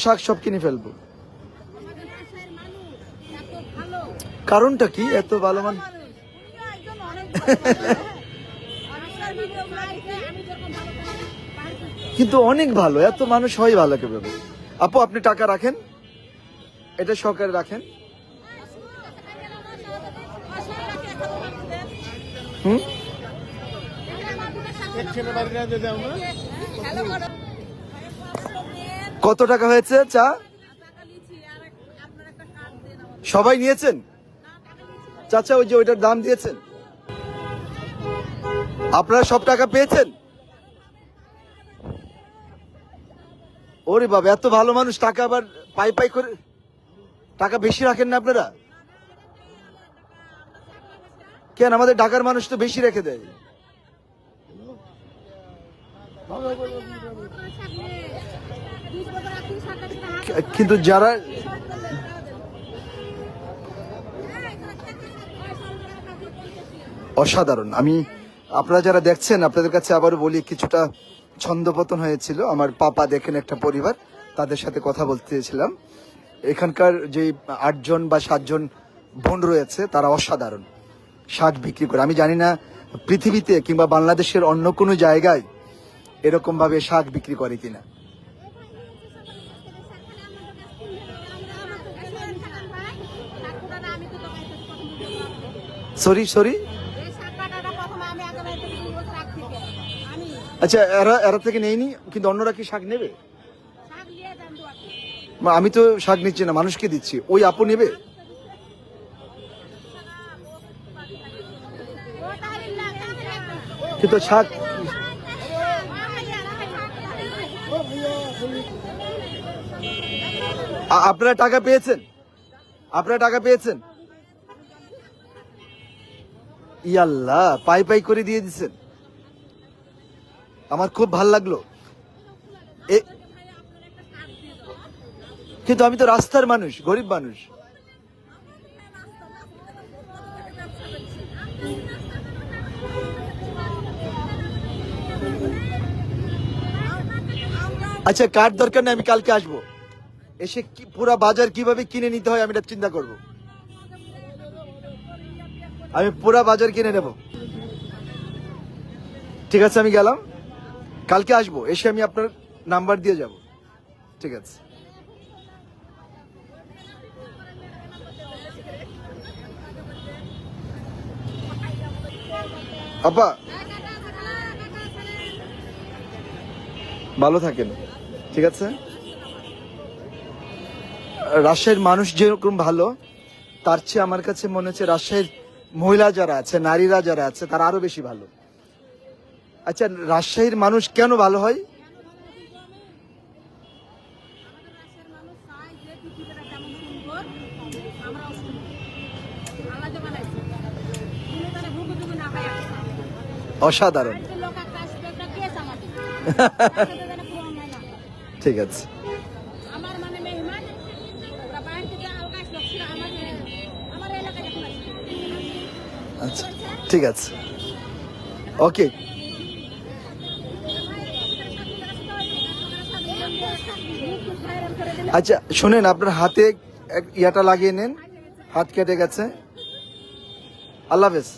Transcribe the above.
শাক সব কিনে ফেলব। কারণটা কি? এত ভালো মান কিন্তু অনেক ভালো, এত মানুষ হয় ভালো কীভাবে আপু, আপনি টাকা রাখেন? এটা সহকারে রাখেন। হুম? কত টাকা হয়েছে চা? সবাই নিয়েছেন? চাচা, ওই যে ওইটার দাম দিয়েছেন। আপনারা সব টাকা পেয়েছেন? ওরে বাবা, এত ভালো মানুষ, টাকা আবার পাই পাই করে টাকা বেশি রাখেন না আপনারা? কেন, আমাদের ঢাকার মানুষ তো বেশি রেখে দেয়। কিন্তু যারা অসাধারণ। আমি, আপনারা যারা দেখছেন, আপনাদের কাছে আবারও বলি, কিছুটা ছন্দপতন হয়েছিল। আমার পাপা দেখেন একটা পরিবার, তাদের সাথে কথা বলতে চেয়েছিলাম। এখানকার যে আটজন বা সাতজন বোন রয়েছে, তারা অসাধারণ। শাক বিক্রি করে। আমি জানি না, পৃথিবীতে কিংবা বাংলাদেশের অন্য কোনো জায়গায় এরকমভাবে শাক বিক্রি করে কিনা। Sorry sorry? আচ্ছা এরা এরা থেকে নেইনি কিন্তু অন্যরা কি শাক নেবে? আমি তো শাক নিচ্ছি না, মানুষকে দিচ্ছি। ওই আপু নেবে? কিন্তু শাক আপনারা টাকা পেয়েছেন? আপনারা টাকা পেয়েছেন? ইয়াল্লাহ, পাই পাই করে দিয়ে দিচ্ছেন আমার খুব ভালো লাগল। কিন্তু আমি তো রাস্তার মানুষ, গরিব মানুষ। আচ্ছা কার্ড দরকার নেই আমি কালকে আসব। এসে কি পুরা বাজার কীভাবে কিনে নিতে হয় আমি এটা চিন্তা করব। আমি পুরা বাজার কিনে নেব। ঠিক আছে, আমি গেলাম। কালকে আসব, এসে আমি আপনার নাম্বার দিয়ে যাব। ঠিক আছে। আপা ভালো থাকেন, ঠিক আছে? রাজশাহীর মানুষ যেরকম ভালো, তার চেয়ে আমার কাছে মনে হচ্ছে রাজশাহীর মহিলা যারা আছে, নারীরা যারা আছে, তারা আরও বেশি ভালো। আচ্ছা রাজশাহীর মানুষ কেন ভালো হয়? অসাধারণ। যখন আছে। আচ্ছা ঠিক আছে। ওকে। আচ্ছা শোনেন আপনার হাতে ইয়াটা লাগিয়ে নেন। হাত কেটে গেছে। আল্লাহ হাফেজ।